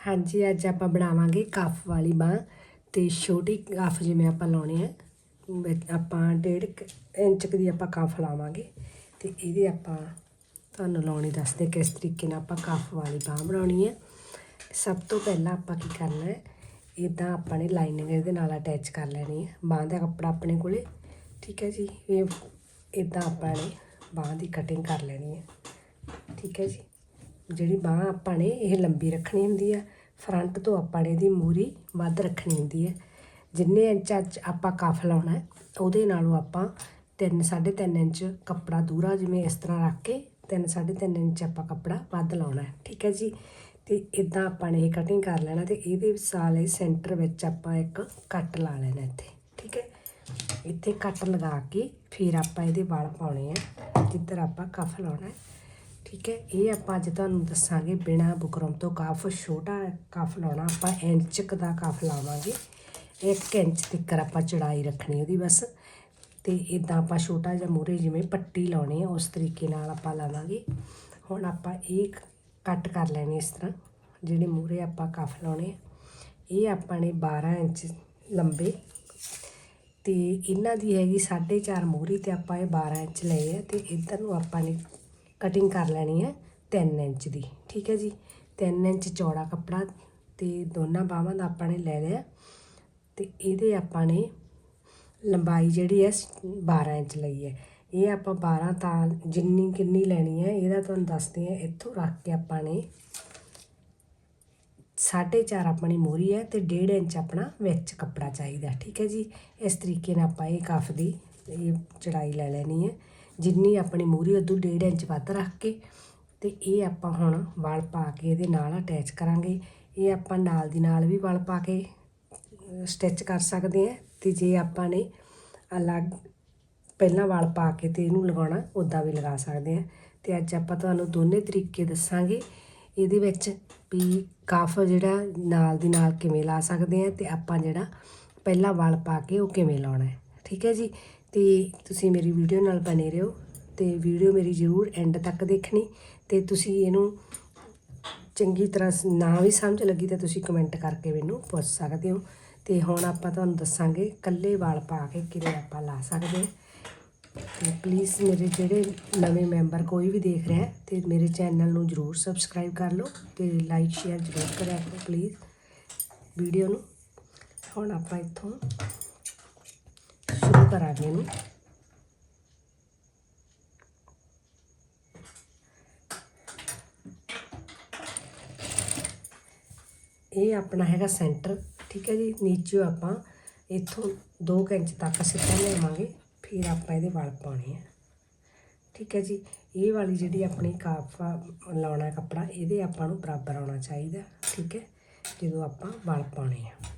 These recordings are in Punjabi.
ਹਾਂਜੀ, ਅੱਜ ਆਪਾਂ ਬਣਾਵਾਂਗੇ ਕਫ ਵਾਲੀ ਬਾਂਹ ਤੇ ਛੋਟੀ ਕਫ ਜਿਵੇਂ ਆਪਾਂ ਲਾਉਣੇ ਆ ਆਪਾਂ ਡੇਢ ਕੁ ਇੰਚ ਦੀ ਆਪਾਂ ਕਫ ਲਾਵਾਂਗੇ ਤੇ ਇਹਦੇ ਆਪਾਂ ਤੁਹਾਨੂੰ ਲਾਉਣੀ ਦੱਸਦੇ ਕਿਸ ਤਰੀਕੇ ਨਾਲ ਆਪਾਂ ਕਫ ਵਾਲੀ ਬਾਂਹ ਬਣਾਉਣੀ ਹੈ ਸਭ ਤੋਂ ਪਹਿਲਾਂ ਆਪਾਂ ਕੀ ਕਰਨਾ ਹੈ ਇਦਾਂ ਆਪਾਂ ਨੇ ਲਾਈਨਿੰਗ ਇਹਦੇ ਨਾਲ ਅਟੈਚ ਕਰ ਲੈਣੀ ਹੈ ਬਾਂਹ ਦਾ ਕੱਪੜਾ ਆਪਣੇ ਕੋਲੇ, ਠੀਕ ਹੈ ਜੀ? ਇਹ ਇਦਾਂ ਆਪਾਂ ਨੇ ਬਾਂਹ ਦੀ ਕਟਿੰਗ ਕਰ ਲੈਣੀ ਹੈ ਠੀਕ ਹੈ ਜੀ? ਜਿਹੜੀ ਬਾਹ ਆਪਾਂ ਨੇ, ਇਹ ਲੰਬੀ ਰੱਖਣੀ ਹੁੰਦੀ ਹੈ ਫਰੰਟ ਤੋਂ ਆਪਾਂ ਨੇ ਇਹਦੀ ਮੂਰੀ ਵੱਧ ਰੱਖਣੀ ਹੁੰਦੀ ਹੈ ਜਿੰਨੇ ਇੰਚਾਂ 'ਚ ਆਪਾਂ ਕਫ ਲਾਉਣਾ ਉਹਦੇ ਨਾਲੋਂ ਆਪਾਂ 3 3.5 ਇੰਚ ਕੱਪੜਾ ਦੂਰਾ ਜਿਵੇਂ ਇਸ ਤਰ੍ਹਾਂ ਰੱਖ ਕੇ 3 3.5 ਇੰਚ ਆਪਾਂ ਕੱਪੜਾ ਵੱਧ ਲਾਉਣਾ ਠੀਕ ਹੈ ਜੀ? ਤੇ ਇਦਾਂ ਆਪਾਂ ਨੇ ਇਹ ਕਟਿੰਗ ਕਰ ਲੈਣਾ ਤੇ ਇਹਦੇ ਸਾਲੇ ਸੈਂਟਰ ਵਿੱਚ ਆਪਾਂ ਇੱਕ ਕੱਟ ਲਾ ਲੈਣਾ ਇੱਥੇ। ਠੀਕ ਹੈ? ਇੱਥੇ ਕੱਟ ਲਗਾ ਕੇ ਫਿਰ ਆਪਾਂ ਇਹਦੇ ਵਾਲ ਪਾਉਣੇ ਆ, ਜਿੱਧਰ ਆਪਾਂ ਕਫ ਲਾਉਣਾ ਠੀਕ ਹੈ, ਇਹ ਆਪਾਂ ਅੱਜ ਤੁਹਾਨੂੰ ਦੱਸਾਂਗੇ, ਬਿਨਾ ਬੁਕਰਮ ਤੋਂ ਕਾਫ ਛੋਟਾ ਕਫ ਲਾਉਣਾ, ਆਪਾਂ ਇੰਚਕ ਦਾ ਕਫ ਲਾਵਾਂਗੇ। 1 ਇੰਚ ਤੱਕ ਆਪਾਂ ਚੜਾਈ ਰੱਖਣੀ ਉਹਦੀ ਬਸ। ਤੇ ਇਦਾਂ ਆਪਾਂ ਛੋਟਾ ਜਿਹਾ ਮੂਰੇ ਜਿਵੇਂ ਪੱਟੀ ਲਾਉਣੀ ਆ ਉਸ ਤਰੀਕੇ ਨਾਲ ਆਪਾਂ ਲਾਵਾਂਗੇ। ਹੁਣ ਆਪਾਂ ਇਹ ਕੱਟ ਕਰ ਲੈਣੇ ਇਸ ਤਰ੍ਹਾਂ, ਜਿਹੜੇ ਮੂਰੇ ਆਪਾਂ ਕਫ ਲਾਉਣੇ ਆ। ਇਹ ਆਪਾਂ ਨੇ 12 ਇੰਚ ਲੰਬੇ। ਤੇ ਇਹਨਾਂ ਦੀ ਹੈਗੀ 4.5 ਮੂਰੀ ਤੇ ਆਪਾਂ ਇਹ 12 ਇੰਚ ਲਏ ਆ। ਤੇ ਇਧਰ ਨੂੰ ਆਪਾਂ ਨੇ ਕਟਿੰਗ ਕਰ ਲੈਣੀ ਹੈ 3 ਇੰਚ ਦੀ, ਠੀਕ ਹੈ ਜੀ। 3 ਇੰਚ ਚੌੜਾ ਕੱਪੜਾ ਤੇ ਦੋਨਾਂ ਬਾਹਾਂ ਦਾ ਆਪਾਂ ਨੇ ਲੈ ਲਿਆ ਤੇ ਇਹਦੇ ਆਪਾਂ ਨੇ ਲੰਬਾਈ ਜਿਹੜੀ ਹੈ 12 ਇੰਚ ਲਈ ਹੈ। ਇਹ ਆਪਾਂ 12 ਤਾਂ ਜਿੰਨੀ ਕਿੰਨੀ ਲੈਣੀ ਹੈ ਇਹਦਾ ਤੁਹਾਨੂੰ ਦੱਸਦੇ ਆ ਇੱਥੋਂ ਰੱਖ ਕੇ ਆਪਾਂ ਨੇ 4.5 ਆਪਣੀ ਮੋਰੀ ਹੈ ਤੇ 1.5 ਇੰਚ ਆਪਣਾ ਵਿੱਚ ਕੱਪੜਾ ਚਾਹੀਦਾ, ਠੀਕ ਹੈ ਜੀ। ਇਸ ਤਰੀਕੇ ਨਾਲ ਆਪਾਂ ਇਹ ਕਫ ਦੀ ਇਹ ਚੜਾਈ ਲੈ ਲੈਣੀ ਹੈ। ਜਿੰਨੀ ਆਪਣੀ ਮੂਰੀ ਉਦੋਂ 1.5 ਇੰਚ ਵੱਧ ਰੱਖ ਕੇ ਤੇ ਇਹ ਆਪਾਂ ਹੁਣ ਵਲ ਪਾ ਕੇ ਇਹਦੇ ਨਾਲ ਅਟੈਚ ਕਰਾਂਗੇ। ਇਹ ਆਪਾਂ ਨਾਲ ਦੀ ਨਾਲ ਵੀ ਵਲ ਪਾ ਕੇ ਸਟਿਚ ਕਰ ਸਕਦੇ ਆ ਤੇ ਜੇ ਆਪਾਂ ਨੇ ਅਲੱਗ ਪਹਿਲਾਂ ਵਲ ਪਾ ਕੇ ਤੇ ਇਹਨੂੰ ਲਗਾਉਣਾ ਉਦਾਂ ਵੀ ਲਗਾ ਸਕਦੇ ਆ ਤੇ ਅੱਜ ਆਪਾਂ ਤੁਹਾਨੂੰ ਦੋਨੇ ਤਰੀਕੇ ਦੱਸਾਂਗੇ। ਇਹਦੇ ਵਿੱਚ ਵੀ ਕਫ ਜਿਹੜਾ ਨਾਲ ਦੀ ਨਾਲ ਕਿਵੇਂ ਲਾ ਸਕਦੇ ਆ ਤੇ ਆਪਾਂ ਜਿਹੜਾ ਪਹਿਲਾਂ ਵਲ ਪਾ ਕੇ ਉਹ ਕਿਵੇਂ ਲਾਉਣਾ ਹੈ। ਠੀਕ ਹੈ ਜੀ? ਤੇ ਤੁਸੀਂ ਮੇਰੀ ਵੀਡੀਓ ਨਾਲ ਬਨੇ ਰਹੋ ਤੇ ਵੀਡੀਓ ਮੇਰੀ ਜ਼ਰੂਰ ਐਂਡ ਤੱਕ ਦੇਖਣੀ ਤੇ ਤੁਸੀਂ ਇਹਨੂੰ ਚੰਗੀ ਤਰ੍ਹਾਂ ਨਾ ਵੀ ਸਮਝ ਲੱਗੀ ਤਾਂ ਤੁਸੀਂ ਕਮੈਂਟ ਕਰਕੇ ਮੈਨੂੰ ਪੁੱਛ ਸਕਦੇ ਹੋ। ਤੇ ਹੁਣ ਆਪਾਂ ਤੁਹਾਨੂੰ ਦੱਸਾਂਗੇ ਕੱਲੇ ਵਾਲ ਪਾ ਕੇ ਕਿਵੇਂ ਆਪਾਂ ਲਾ ਸਕਦੇ ਹਾਂ। ਤੇ ਪਲੀਜ਼ ਮੇਰੇ ਜਿਹੜੇ ਨਵੇਂ ਮੈਂਬਰ ਕੋਈ ਵੀ ਦੇਖ ਰਿਹਾ ਹੈ ਤੇ ਮੇਰੇ ਚੈਨਲ ਨੂੰ ਜਰੂਰ ਸਬਸਕ੍ਰਾਈਬ ਕਰ ਲਓ ਤੇ ਲਾਈਕ ਸ਼ੇਅਰ ਜਰੂਰ ਕਰਿਆ ਕਰੋ ਪਲੀਜ਼ ਵੀਡੀਓ ਨੂੰ। ਹੁਣ ਆਪਾਂ ਇੱਥੋਂ ਸ਼ੁਰੂ ਕਰਾਂਗੇ ਇਹ ਆਪਣਾ ਹੈਗਾ ਸੈਂਟਰ ਠੀਕ ਹੈ ਜੀ? ਨੀਚੇ ਆਪਾਂ ਇੱਥੋਂ 2 ਇੰਚ ਤੱਕ ਸਿੱਧਾ ਲਿਆਵਾਂਗੇ ਫਿਰ ਆਪਾਂ ਇਹਦੇ ਵਲ ਪਾਉਣੇ ਆ। ਠੀਕ ਹੈ ਜੀ? ਇਹ ਵਾਲੀ ਜਿਹੜੀ ਆਪਣੀ ਕਾਫ ਆ, ਲਾਉਣਾ ਕੱਪੜਾ ਇਹਦੇ ਆਪਾਂ ਨੂੰ ਬਰਾਬਰ ਆਉਣਾ ਚਾਹੀਦਾ ਠੀਕ ਹੈ? ਜਦੋਂ ਆਪਾਂ ਵਲ ਪਾਉਣੇ ਆ।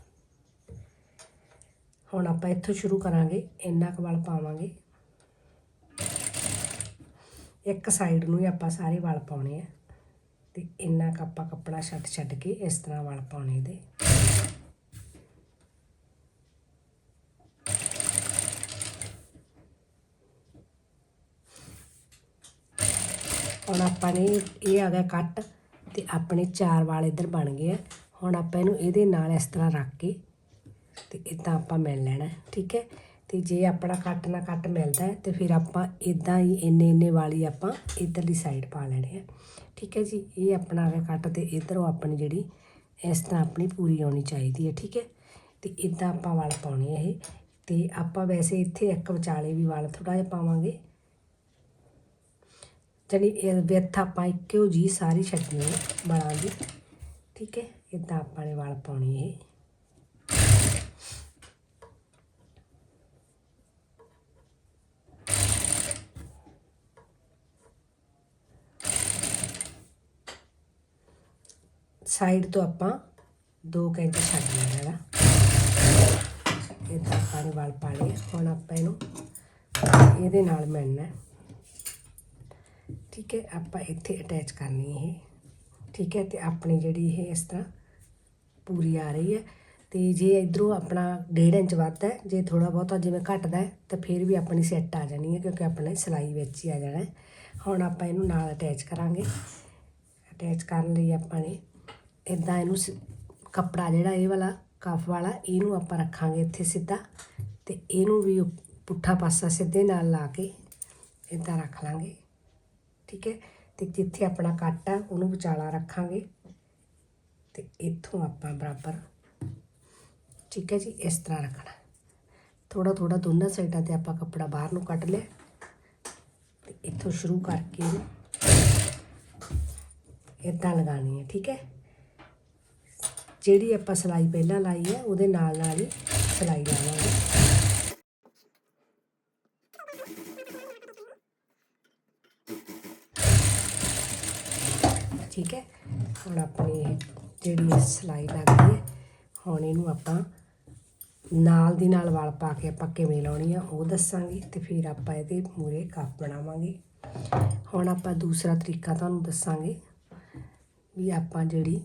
ਹੁਣ ਆਪਾਂ ਇੱਥੋਂ ਸ਼ੁਰੂ ਕਰਾਂਗੇ, ਇੰਨਾ ਕੁ ਵਾਲ ਪਾਵਾਂਗੇ। ਇੱਕ ਸਾਈਡ ਨੂੰ ਹੀ ਆਪਾਂ ਸਾਰੇ ਵਾਲ ਪਾਉਣੇ ਆ। ਤੇ ਇੰਨਾ ਕੁ ਆਪਾਂ ਕੱਪੜਾ ਛੱਡ ਛੱਡ ਕੇ ਇਸ ਤਰ੍ਹਾਂ ਵਾਲ ਪਾਉਣੇ ਇਹਦੇ। ਹੁਣ ਆਪਾਂ ਨੇ ਇਹ ਆ ਗਿਆ ਕੱਟ ਤੇ ਆਪਣੇ ਚਾਰ ਵਾਲ ਇੱਧਰ ਬਣ ਗਏ ਆ। ਹੁਣ ਆਪਾਂ ਇਹਨੂੰ ਇਹਦੇ ਨਾਲ ਇਸ ਤਰ੍ਹਾਂ ਰੱਖ ਕੇ ਤੇ ਇਦਾਂ ਆਪਾਂ ਮਿਲ ਲੈਣਾ, ਠੀਕ ਹੈ? ਤੇ ਜੇ ਆਪਣਾ ਕੱਟ ਨਾ ਕੱਟ ਮਿਲਦਾ ਹੈ, ਤੇ ਫਿਰ ਆਪਾਂ ਇਦਾਂ ਹੀ ਇੰਨੇ ਇੰਨੇ ਵਾਲੀ ਆਪਾਂ ਇਧਰਲੀ ਸਾਈਡ ਪਾ ਲੈਣੇ ਆ ਠੀਕ ਹੈ ਜੀ? ਇਹ ਆਪਣਾ ਆ ਕੱਟ ਤੇ ਇਧਰੋਂ ਆਪਣੀ ਜਿਹੜੀ ਇਸ ਤਰ੍ਹਾਂ ਆਪਣੀ ਪੂਰੀ ਆਉਣੀ ਚਾਹੀਦੀ ਹੈ, ਠੀਕ ਹੈ? ਤੇ ਇਦਾਂ ਆਪਾਂ ਵਾਲ ਪਾਉਣੇ ਆ ਇਹ। ਤੇ ਆਪਾਂ ਵੈਸੇ ਇੱਥੇ ਇੱਕ ਵਿਚਾਲੇ ਵੀ ਵਾਲ ਥੋੜਾ ਜਿਹਾ ਪਾਵਾਂਗੇ। ਜਾਣੀ ਇਹ ਵਿੱਥ ਆਪਾਂ ਇੱਕੋ ਜੀ ਸਾਰੀ ਛੱਡਣੀ ਹੈ, ਵਾਲਾਂ ਦੀ। ਠੀਕ ਹੈ? ਇਦਾਂ ਆਪਾਂ ਨੇ ਵਾਲ ਪਾਉਣੀ ਇਹ। ਸਾਈਡ ਤੋਂ ਆਪਾਂ 2 ਇੰਚ ਛੱਡ ਲੈਣਾ ਹੈਗਾ। ਇਹ ਤਾਂ ਆਪਾਂ ਨੇ ਵਾਲ ਪਾ ਲਏ। ਹੁਣ ਆਪਾਂ ਇਹਨੂੰ ਇਹਦੇ ਨਾਲ ਮਿਲਣਾ। ਠੀਕ ਹੈ, ਆਪਾਂ ਇੱਥੇ ਅਟੈਚ ਕਰਨੀ ਇਹ। ਠੀਕ ਹੈ, ਤੇ ਆਪਣੀ ਜਿਹੜੀ ਇਹ ਇਸ ਤਰ੍ਹਾਂ ਪੂਰੀ ਆ ਰਹੀ ਹੈ। ਤੇ ਜੇ ਇਧਰੋਂ ਆਪਣਾ 1.5 ਇੰਚ ਵੱਧਦਾ ਜੇ ਥੋੜਾ ਬਹੁਤਾ ਜਿਵੇਂ ਘਟਦਾ ਤਾਂ ਫਿਰ ਵੀ ਆਪਣੀ ਸੈੱਟ ਆ ਜਾਣੀ ਹੈ, ਕਿਉਂਕਿ ਆਪਣੇ ਸਿਲਾਈ ਵਿੱਚ ਹੀ ਆ ਜਾਣਾ ਹੁਣ ਆਪਾਂ ਇਹਨੂੰ ਨਾਲ ਅਟੈਚ ਕਰਾਂਗੇ। ਅਟੈਚ ਕਰਨ ਲਈ ਆਪਾਂ ਨੇ ਇਦਾਂ ਇਹਨੂੰ ਸ- ਕੱਪੜਾ ਜਿਹੜਾ ਇਹ ਵਾਲਾ ਕਫ ਵਾਲਾ, ਇਹਨੂੰ ਆਪਾਂ ਰੱਖਾਂਗੇ ਇੱਥੇ ਸਿੱਧਾ ਤੇ ਇਹਨੂੰ ਵੀ ਪੁੱਠਾ ਪਾਸਾ ਸਿੱਧੇ ਨਾਲ ਲਾ ਕੇ ਇਦਾਂ ਰੱਖ ਲਾਂਗੇ। ਠੀਕ ਹੈ? ਤੇ ਜਿੱਥੇ ਆਪਣਾ ਕੱਟ ਆ, ਉਹਨੂੰ ਵਿਚਾਲਾ ਰੱਖਾਂਗੇ ਤੇ ਇੱਥੋਂ ਆਪਾਂ ਬਰਾਬਰ ਠੀਕ ਹੈ ਜੀ? ਇਸ ਤਰ੍ਹਾਂ ਰੱਖਣਾ। ਥੋੜਾ ਥੋੜਾ ਦੋਨਾਂ ਸਾਈਡਾਂ ਤੇ ਆਪਾਂ ਕੱਪੜਾ ਬਾਹਰ ਨੂੰ ਕੱਢ ਲਿਆ ਤੇ ਇੱਥੋਂ ਸ਼ੁਰੂ ਕਰਕੇ ਇਹਨੂੰ ਇਦਾਂ ਲਗਾਣੀ ਹੈ। ਠੀਕ ਹੈ? ਜਿਹੜੀ ਆਪਾਂ ਸਲਾਈ ਪਹਿਲਾਂ ਲਾਈ ਹੈ, ਉਹਦੇ ਨਾਲ ਨਾਲ ਹੀ ਸਲਾਈ ਲਾਵਾਂਗੇ। ਠੀਕ ਹੈ? ਹੁਣ ਆਪਣੀ ਜਿਹੜੀ ਇਹ ਸਲਾਈ ਲੱਗ ਹੈ, ਹੁਣ ਇਹਨੂੰ ਆਪਾਂ ਨਾਲ ਦੀ ਨਾਲ ਵਾਲ ਪਾ ਕੇ ਆਪਾਂ ਕਿਵੇਂ ਲਾਉਣੀ ਆ, ਉਹ ਦੱਸਾਂਗੇ ਤੇ ਫਿਰ ਆਪਾਂ ਇਹਦੇ ਮੂਰੇ ਕੱਪ ਬਣਾਵਾਂਗੇ। ਹੁਣ ਆਪਾਂ ਦੂਸਰਾ ਤਰੀਕਾ ਤੁਹਾਨੂੰ ਦੱਸਾਂਗੇ ਵੀ ਆਪਾਂ ਜਿਹੜੀ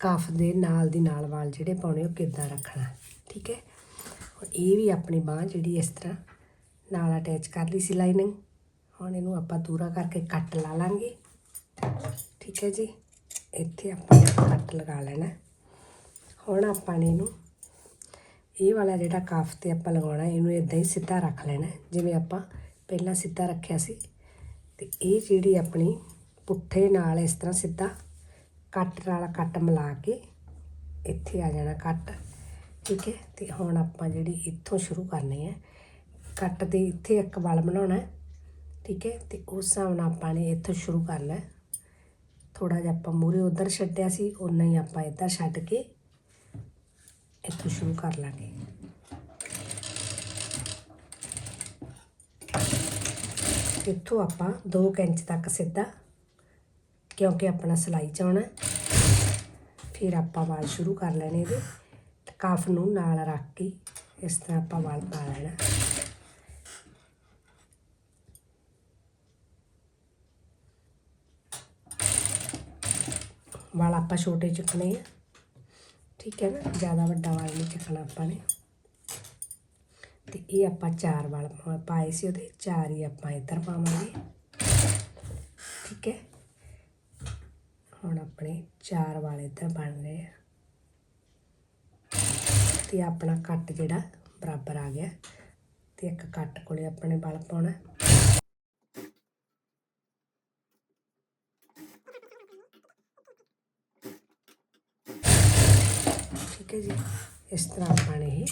ਕਫ ਦੇ ਨਾਲ ਦੀ ਨਾਲ ਵਾਲ ਜਿਹੜੇ ਪਾਉਣੇ, ਉਹ ਕਿੱਦਾਂ ਰੱਖਣਾ ਠੀਕ ਹੈ? ਹੁਣ ਇਹ ਵੀ ਆਪਣੀ ਬਾਹ ਜਿਹੜੀ ਇਸ ਤਰ੍ਹਾਂ ਨਾਲ ਅਟੈਚ ਕਰ ਲਈ ਸੀ ਲਾਈਨਿੰਗ ਹੁਣ ਇਹਨੂੰ ਆਪਾਂ ਦੂਰਾ ਕਰਕੇ ਕੱਟ ਲਾ ਲਾਂਗੇ। ਠੀਕ ਹੈ ਜੀ? ਇੱਥੇ ਆਪਾਂ ਕੱਟ ਲਗਾ ਲੈਣਾ ਹੁਣ ਆਪਾਂ ਨੇ ਇਹਨੂੰ ਇਹ ਵਾਲਾ ਜਿਹੜਾ ਕਫ ਤੇ ਆਪਾਂ ਲਗਾਉਣਾ, ਇਹਨੂੰ ਇਦਾਂ ਹੀ ਸਿੱਧਾ ਰੱਖ ਲੈਣਾ ਜਿਵੇਂ ਆਪਾਂ ਪਹਿਲਾਂ ਸਿੱਧਾ ਰੱਖਿਆ ਸੀ। ਤੇ ਇਹ ਜਿਹੜੀ ਆਪਣੀ ਪੁੱਠੇ ਨਾਲ ਇਸ ਤਰ੍ਹਾਂ ਸਿੱਧਾ ਕੱਟ ਨਾਲ ਕੱਟ ਮਿਲਾ ਕੇ ਇੱਥੇ ਆ ਜਾਣਾ ਕੱਟ, ਠੀਕ ਹੈ? ਤੇ ਹੁਣ ਆਪਾਂ ਜਿਹੜੀ ਇੱਥੋਂ ਸ਼ੁਰੂ ਕਰਨੀ ਹੈ, ਕੱਟ ਦੇ ਇੱਥੇ ਇੱਕ ਵਲ ਬਣਾਉਣਾ ਠੀਕ ਹੈ? ਤੇ ਉਸ ਹਿਸਾਬ ਨਾਲ ਆਪਾਂ ਨੇ ਇੱਥੋਂ ਸ਼ੁਰੂ ਕਰਨਾ ਥੋੜਾ ਜਿਹਾ ਆਪਾਂ ਮੂਰੇ ਉਧਰ ਛੱਡਿਆ ਸੀ ਉਨਾ ਹੀ ਆਪਾਂ ਇੱਧਰ ਛੱਡ ਕੇ ਇੱਥੋਂ ਸ਼ੁਰੂ ਕਰ ਲਾਂਗੇ। ਇੱਥੋਂ ਆਪਾਂ 2 ਇੰਚ ਤੱਕ ਸਿੱਧਾ ਕਿਉਂਕਿ ਆਪਣਾ ਸਲਾਈ ਚਾਉਣਾ ਫਿਰ ਆਪਾਂ ਵਾਲ ਸ਼ੁਰੂ ਕਰ ਲੈਣੇ ਇਹਦੇ। ਤੇ ਕਫ ਨੂੰ ਨਾਲ ਰੱਖ ਕੇ ਇਸ ਤਰ੍ਹਾਂ ਆਪਾਂ ਵਾਲ ਪਾ ਲੈਣਾ। ਵਾਲ ਆਪਾਂ ਛੋਟੇ ਚੁੱਕਣੇ ਆ। ਠੀਕ ਹੈ ਨਾ? ਜ਼ਿਆਦਾ ਵੱਡਾ ਵਾਲ ਨਹੀਂ ਚੱਕਣਾ ਆਪਾਂ ਨੇ। ਤੇ ਇਹ ਆਪਾਂ ਚਾਰ ਵਾਲ ਪਾਏ ਸੀ ਉਹਦੇ। ਚਾਰ ਹੀ ਆਪਾਂ ਇੱਧਰ ਪਾਵਾਂਗੇ ਠੀਕ ਹੈ ਹੁਣ ਆਪਣੇ ਚਾਰ ਵਾਲ ਇੱਧਰ ਬਣ ਰਹੇ ਆ। ਤੇ ਆਪਣਾ ਕੱਟ ਜਿਹੜਾ ਬਰਾਬਰ ਆ ਗਿਆ। ਤੇ ਇੱਕ ਕੱਟ ਕੋਲੇ ਆਪਣੇ ਵਾਲ ਪਾਉਣਾ। ਠੀਕ ਹੈ ਜੀ। ਇਸ ਤਰ੍ਹਾਂ ਆਪਾਂ ਨੇ ਇਹ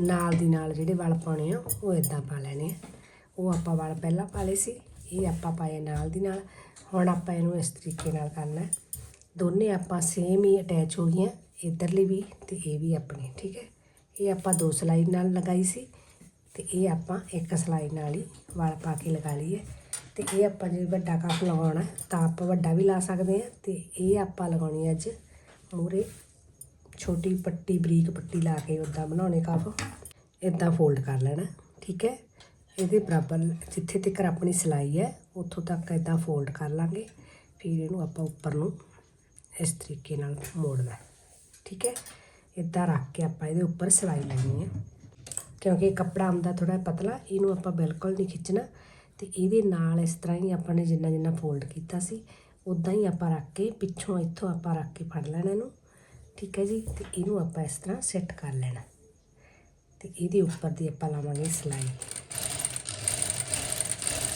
ਨਾਲ ਦੀ ਨਾਲ ਜਿਹੜੇ ਵਾਲ ਪਾਉਣੇ ਆ, ਉਹ ਇਦਾਂ ਪਾ ਲੈਣੇ ਆ। ਉਹ ਆਪਾਂ ਵਾਲ ਪਹਿਲਾਂ ਪਾ ਲਏ ਸੀ। ਇਹ ਆਪਾਂ ਪਾਏ ਨਾਲ ਦੀ ਨਾਲ। ਹੁਣ ਆਪਾਂ ਇਹਨੂੰ ਇਸ ਤਰੀਕੇ ਨਾਲ ਕਰਨਾ ਦੋਨੇ ਆਪਾਂ ਸੇਮ ਹੀ ਅਟੈਚ ਹੋ ਗਈਆਂ, ਇਧਰਲੀ ਵੀ ਤੇ ਇਹ ਵੀ ਆਪਣੀ, ਠੀਕ ਹੈ। ਇਹ ਆਪਾਂ ਦੋ ਸਲਾਈ ਨਾਲ ਲਗਾਈ ਸੀ ਤੇ ਇਹ ਆਪਾਂ ਇੱਕ ਸਲਾਈ ਨਾਲ ਹੀ ਵਲ ਪਾ ਕੇ ਲਗਾ ਲਈਏ। ਤੇ ਇਹ ਆਪਾਂ ਜੇ ਵੱਡਾ ਕੱਪ ਲਗਾਉਣਾ ਤਾਂ ਆਪਾਂ ਵੱਡਾ ਵੀ ਲਾ ਸਕਦੇ ਹਾਂ ਤੇ ਇਹ ਆਪਾਂ ਲਗਾਉਣੀ ਅੱਜ ਮੂਰੇ ਛੋਟੀ ਪੱਟੀ, ਬਰੀਕ ਪੱਟੀ ਲਾ ਕੇ ਉੱਦਾਂ ਬਣਾਉਣੇ ਕੱਪ। ਇਦਾਂ ਫੋਲਡ ਕਰ ਲੈਣਾ, ਠੀਕ ਹੈ। ਇਹਦੇ ਬਰਾਬਰ ਜਿੱਥੇ ਤੱਕ ਆਪਣੀ ਸਿਲਾਈ ਹੈ, ਉੱਥੋਂ ਤੱਕ ਇਦਾਂ ਫੋਲਡ ਕਰ ਲਾਂਗੇ। ਫਿਰ ਇਹਨੂੰ ਆਪਾਂ ਉੱਪਰ ਨੂੰ ਇਸ ਤਰੀਕੇ ਨਾਲ ਮੋੜਨਾ ਠੀਕ ਹੈ? ਇਦਾਂ ਰੱਖ ਕੇ ਆਪਾਂ ਇਹਦੇ ਉੱਪਰ ਸਿਲਾਈ ਲੈਣੀ ਹੈ। ਕਿਉਂਕਿ ਇਹ ਕੱਪੜਾ ਆਉਂਦਾ ਥੋੜਾ ਪਤਲਾ, ਇਹਨੂੰ ਆਪਾਂ ਬਿਲਕੁਲ ਨਹੀਂ ਖਿੱਚਣਾ। ਤੇ ਇਹਦੇ ਨਾਲ ਇਸ ਤਰ੍ਹਾਂ ਹੀ ਆਪਾਂ ਨੇ ਜਿੰਨਾ ਜਿੰਨਾ ਫੋਲਡ ਕੀਤਾ ਸੀ ਉਦਾਂ ਹੀ ਆਪਾਂ ਰੱਖ ਕੇ ਪਿੱਛੋਂ ਇੱਥੋਂ ਆਪਾਂ ਰੱਖ ਕੇ ਫੜ ਲੈਣਾ ਇਹਨੂੰ। ਠੀਕ ਹੈ ਜੀ? ਤੇ ਇਹਨੂੰ ਆਪਾਂ ਇਸ ਤਰ੍ਹਾਂ ਸੈੱਟ ਕਰ ਲੈਣਾ। ਤੇ ਇਹਦੇ ਉੱਪਰ ਦੀ ਆਪਾਂ ਲਾਵਾਂਗੇ ਸਿਲਾਈ।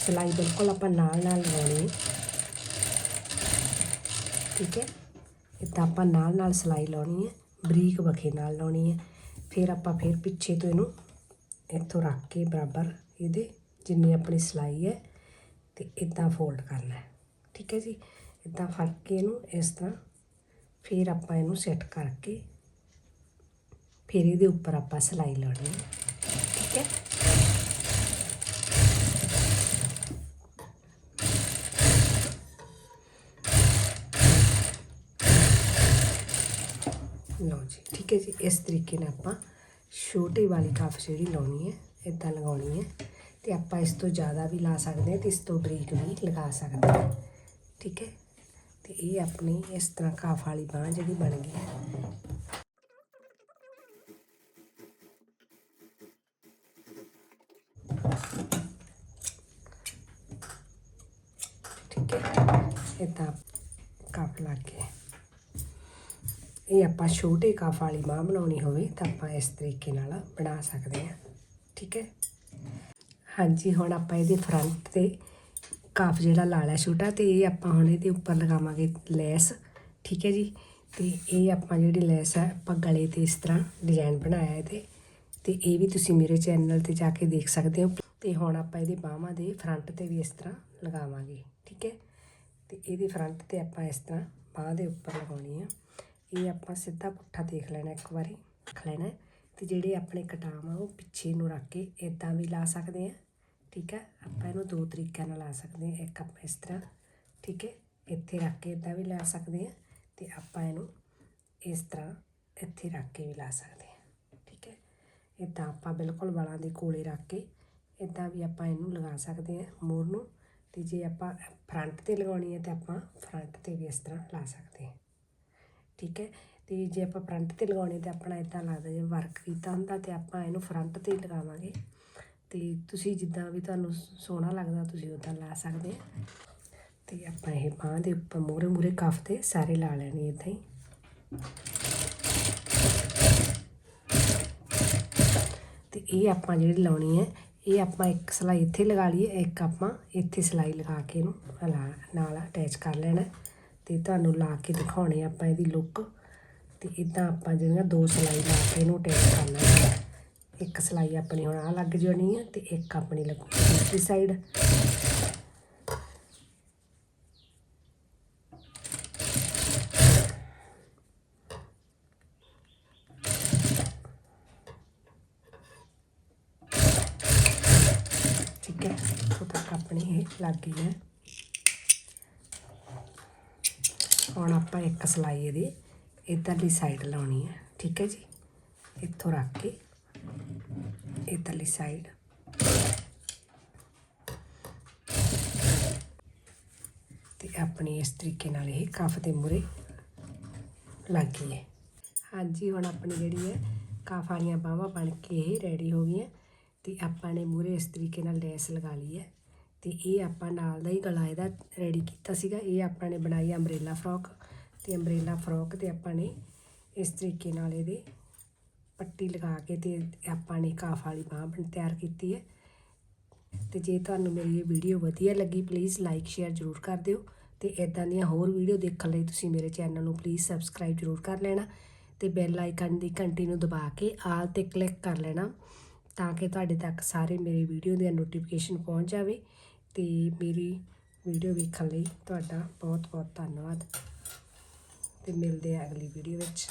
ਸਿਲਾਈ ਬਿਲਕੁਲ ਆਪਾਂ ਨਾਲ ਨਾਲ ਲਾਉਣੀ ਹੈ ਠੀਕ ਹੈ? ਇੱਦਾਂ ਆਪਾਂ ਨਾਲ ਨਾਲ ਸਿਲਾਈ ਲਾਉਣੀ ਹੈ, ਬਰੀਕ ਵਖੇ ਨਾਲ ਲਾਉਣੀ ਹੈ। ਫਿਰ ਆਪਾਂ ਫਿਰ ਪਿੱਛੇ ਤੋਂ ਇਹਨੂੰ ਇੱਥੋਂ ਰੱਖ ਕੇ ਬਰਾਬਰ ਇਹਦੇ ਜਿੰਨੀ ਆਪਣੀ ਸਿਲਾਈ ਹੈ ਤੇ ਇਦਾਂ ਫੋਲਡ ਕਰਨਾ ਹੈ। ਠੀਕ ਹੈ ਜੀ? ਇਦਾਂ ਫੜ ਕੇ ਇਹਨੂੰ ਇਸ ਤਰ੍ਹਾਂ ਫਿਰ ਆਪਾਂ ਇਹਨੂੰ ਸੈੱਟ ਕਰਕੇ ਫਿਰ ਇਹਦੇ ਉੱਪਰ ਆਪਾਂ ਸਿਲਾਈ ਲਾਉਣੀ ਹੈ। ਠੀਕ ਹੈ? ਲਓ ਜੀ, ਠੀਕ ਹੈ ਜੀ, ਇਸ ਤਰੀਕੇ ਨਾਲ ਆਪਾਂ ਛੋਟੀ ਵਾਲੀ ਕੱਪ ਜਿਹੜੀ ਲਾਉਣੀ ਹੈ ਇਦਾਂ ਲਗਾਉਣੀ ਹੈ ਤੇ ਆਪਾਂ ਇਸ ਤੋਂ ਜ਼ਿਆਦਾ ਵੀ ਲਾ ਸਕਦੇ ਹਾਂ ਤੇ ਇਸ ਤੋਂ ਬਰੀਕ ਵੀ ਲਗਾ ਸਕਦੇ ਹਾਂ, ਠੀਕ ਹੈ? ਤੇ ਇਹ ਆਪਣੀ ਇਸ ਤਰ੍ਹਾਂ ਕਾਫ ਵਾਲੀ ਬਾਂਹ ਜਿਹੜੀ ਬਣ ਗਈ ਹੈ। ਠੀਕ ਹੈ ਇਦਾਂ ਫ਼ਰਕ ਲੱਗ ਗਿਆ ਇਹ ਆਪਾਂ ਛੋਟੇ ਕਾਫ ਵਾਲੀ ਬਾਂਹ ਬਣਾਉਣੀ ਹੋਵੇ ਤਾਂ ਆਪਾਂ ਇਸ ਤਰੀਕੇ ਨਾਲ ਬਣਾ ਸਕਦੇ ਹਾਂ। ਠੀਕ ਹੈ? ਹਾਂਜੀ, ਹੁਣ ਆਪਾਂ ਇਹਦੇ ਫਰੰਟ ਤੇ ਕਾਫ ਜਿਹੜਾ ਲਾ ਲਿਆ ਛੋਟਾ ਤੇ ਇਹ ਆਪਾਂ ਹੁਣ ਇਹਦੇ ਉੱਪਰ ਲਗਾਵਾਂਗੇ ਲੈਸ। ਠੀਕ ਹੈ ਜੀ? ਤੇ ਇਹ ਆਪਾਂ ਜਿਹੜੀ ਲੈਸ ਹੈ, ਆਪਾਂ ਗਲੇ ਤੇ ਇਸ ਤਰ੍ਹਾਂ ਡਿਜ਼ਾਈਨ ਬਣਾਇਆ ਇਹਦੇ। ਤੇ ਇਹ ਵੀ ਤੁਸੀਂ ਮੇਰੇ ਚੈਨਲ ਤੇ ਜਾ ਕੇ ਦੇਖ ਸਕਦੇ ਹੋ। ਤੇ ਹੁਣ ਆਪਾਂ ਇਹਦੇ ਬਾਹਾਂ ਦੇ ਫਰੰਟ ਤੇ ਵੀ ਇਸ ਤਰ੍ਹਾਂ ਲਗਾਵਾਂਗੇ। ਠੀਕ ਹੈ? ਤੇ ਇਹਦੇ ਫਰੰਟ ਤੇ ਆਪਾਂ ਇਸ ਤਰ੍ਹਾਂ ਬਾਹ ਦੇ ਉੱਪਰ ਲਗਾਉਣੀ ਆ। ਇਹ ਆਪਾਂ ਸਿੱਧਾ ਪੁੱਠਾ ਦੇਖ ਲੈਣਾ ਇੱਕ ਵਾਰੀ, ਰੱਖ ਲੈਣਾ ਤੇ ਜਿਹੜੇ ਆਪਣੇ ਕਟਾਮ ਆ, ਉਹ ਪਿੱਛੇ ਨੂੰ ਰੱਖ ਕੇ ਇਦਾਂ ਵੀ ਲਾ ਸਕਦੇ ਆ ਠੀਕ ਹੈ? ਆਪਾਂ ਇਹਨੂੰ ਦੋ ਤਰੀਕਿਆਂ ਨਾਲ ਲਾ ਸਕਦੇ ਆ ਇੱਕ ਆਪਾਂ ਇਸ ਤਰ੍ਹਾਂ, ਠੀਕ ਹੈ? ਇੱਥੇ ਰੱਖ ਕੇ ਇਦਾਂ ਵੀ ਲਾ ਸਕਦੇ ਆ ਤੇ ਆਪਾਂ ਇਹਨੂੰ ਇਸ ਤਰ੍ਹਾਂ ਇੱਥੇ ਰੱਖ ਕੇ ਵੀ ਲਾ ਸਕਦੇ ਆ ਠੀਕ ਹੈ? ਇਦਾਂ ਆਪਾਂ ਬਿਲਕੁਲ ਵਾਲਾਂ ਦੇ ਕੋਲੇ ਰੱਖ ਕੇ ਇਦਾਂ ਵੀ ਆਪਾਂ ਇਹਨੂੰ ਲਗਾ ਸਕਦੇ ਆ ਮੋਰ ਨੂੰ। ਤੇ ਜੇ ਆਪਾਂ ਫਰੰਟ ਤੇ ਲਗਾਉਣੀ ਹੈ ਤੇ ਆਪਾਂ ਫਰੰਟ ਤੇ ਵੀ ਇਸ ਤਰ੍ਹਾਂ ਲਾ ਸਕਦੇ ਹਾਂ। ਠੀਕ ਹੈ? ਤੇ ਜੇ ਆਪਾਂ ਫਰੰਟ ਤੇ ਲਗਾਉਣੇ ਤੇ ਆਪਣਾ ਇਦਾਂ ਲੱਗਦਾ ਜੇ ਵਰਕ ਕੀਤਾ ਹੁੰਦਾ ਤੇ ਆਪਾਂ ਇਹਨੂੰ ਫਰੰਟ ਤੇ ਹੀ ਲਗਾਵਾਂਗੇ। ਤੇ ਤੁਸੀਂ ਜਿੱਦਾਂ ਵੀ ਤੁਹਾਨੂੰ ਸੋਹਣਾ ਲੱਗਦਾ ਤੁਸੀਂ ਉਦਾਂ ਲਾ ਸਕਦੇ ਆ। ਤੇ ਆਪਾਂ ਇਹ ਬਾਂਹ ਦੇ ਉੱਪਰ ਮੂਰੇ ਮੂਰੇ ਕਫ ਤੇ ਸਾਰੇ ਲਾ ਲੈਣੇ ਇਦਾਂ ਹੀ। ਤੇ ਇਹ ਆਪਾਂ ਜਿਹੜੀ ਲਾਉਣੀ ਹੈ, ਇਹ ਆਪਾਂ ਇੱਕ ਸਲਾਈ ਇੱਥੇ ਲਗਾ ਲਈਏ, ਇੱਕ ਆਪਾਂ ਇੱਥੇ ਸਲਾਈ ਲਗਾ ਕੇ ਇਹਨੂੰ ਲਾ ਨਾਲ ਅਟੈਚ ਕਰ ਲੈਣਾ। ਤੇ ਤੁਹਾਨੂੰ ਲਾ ਕੇ ਦਿਖਾਉਣੇ ਆਪਾਂ ਇਹਦੀ ਲੁੱਕ ਤੇ ਇਦਾਂ ਆਪਾਂ ਜਿਹੜੀਆਂ ਦੋ ਸਲਾਈ ਲਾ ਕੇ ਇਹਨੂੰ ਅਟੈਚ ਕਰ ਲੈਣਾ। ਇੱਕ ਸਲਾਈ ਆਪਣੀ ਹੁਣ ਆ ਲੱਗ ਜਾਣੀ ਹੈ ਤੇ ਇੱਕ ਆਪਣੀ ਲੱਗੂ ਦੂਸਰੀ ਸਾਈਡ ਠੀਕ ਹੈ ਇੱਥੋਂ ਤੱਕ ਆਪਣੀ ਇਹ ਲੱਗ ਗਈ ਹੈ। ਹੁਣ ਆਪਾਂ ਇੱਕ ਸਲਾਈ ਇਹਦੀ ਇੱਧਰਲੀ ਸਾਈਡ ਲਾਉਣੀ ਹੈ, ਠੀਕ ਹੈ ਜੀ? ਇੱਥੋਂ ਰੱਖ ਕੇ ਇੱਧਰਲੀ ਸਾਈਡ ਤੇ ਆਪਣੀ ਇਸ ਤਰੀਕੇ ਨਾਲ ਇਹ ਕਫ ਦੇ ਮੂਰੇ ਲੱਗ ਗਈ ਹੈ। ਹਾਂਜੀ, ਹੁਣ ਆਪਣੀ ਜਿਹੜੀ ਹੈ ਕਾਫ ਵਾਲੀਆਂ ਬਾਹਾਂ ਬਣ ਕੇ ਇਹ ਰੈਡੀ ਹੋ ਗਈਆਂ। ਤੇ ਆਪਾਂ ਨੇ ਮੂਰੇ ਇਸ ਤਰੀਕੇ ਨਾਲ ਲੈਸ ਲਗਾ ਲਈ ਹੈ। ਤੇ ਇਹ ਆਪਾਂ ਨਾਲ ਦਾ ਹੀ ਗਲਾ ਇਹਦਾ ਰੈਡੀ ਕੀਤਾ ਸੀਗਾ। ਇਹ ਆਪਾਂ ਨੇ ਬਣਾਈ ਅੰਬ੍ਰੇਲਾ ਫਰੋਕ ਤੇ ਅੰਬ੍ਰੇਲਾ ਫਰੋਕ ਤੇ ਆਪਾਂ ਨੇ ਇਸ ਤਰੀਕੇ ਨਾਲ ਇਹਦੇ ਪੱਟੀ ਲਗਾ ਕੇ ਤੇ ਆਪਾਂ ਨੇ ਕਾਫ ਵਾਲੀ ਬਾਂਹ ਬਣ ਤਿਆਰ ਕੀਤੀ ਹੈ। ਤੇ ਜੇ ਤੁਹਾਨੂੰ ਮੇਰੀ ਇਹ ਵੀਡੀਓ ਵਧੀਆ ਲੱਗੀ ਪਲੀਜ਼ ਲਾਈਕ ਸ਼ੇਅਰ ਜ਼ਰੂਰ ਕਰ ਦਿਓ ਤੇ ਇਦਾਂ ਦੀਆਂ ਹੋਰ ਵੀਡੀਓ ਦੇਖਣ ਲਈ ਤੁਸੀਂ ਮੇਰੇ ਚੈਨਲ ਨੂੰ ਪਲੀਜ਼ ਸਬਸਕ੍ਰਾਈਬ ਜ਼ਰੂਰ ਕਰ ਲੈਣਾ ਤੇ ਬੈਲ ਆਈਕਨ ਦੀ ਘੰਟੀ ਨੂੰ ਦਬਾ ਕੇ ਆਲ ਤੇ ਕਲਿੱਕ ਕਰ ਲੈਣਾ ਤਾਂ ਕਿ ਤੁਹਾਡੇ ਤੱਕ ਸਾਰੇ ਮੇਰੇ ਵੀਡੀਓ ਦੀਆਂ ਨੋਟੀਫਿਕੇਸ਼ਨ ਪਹੁੰਚ ਜਾਵੇ। ਅਤੇ ਮੇਰੀ ਵੀਡੀਓ ਵੇਖਣ ਲਈ ਤੁਹਾਡਾ ਬਹੁਤ ਬਹੁਤ ਧੰਨਵਾਦ। ਅਤੇ ਮਿਲਦੇ ਆ ਅਗਲੀ ਵੀਡੀਓ ਵਿੱਚ।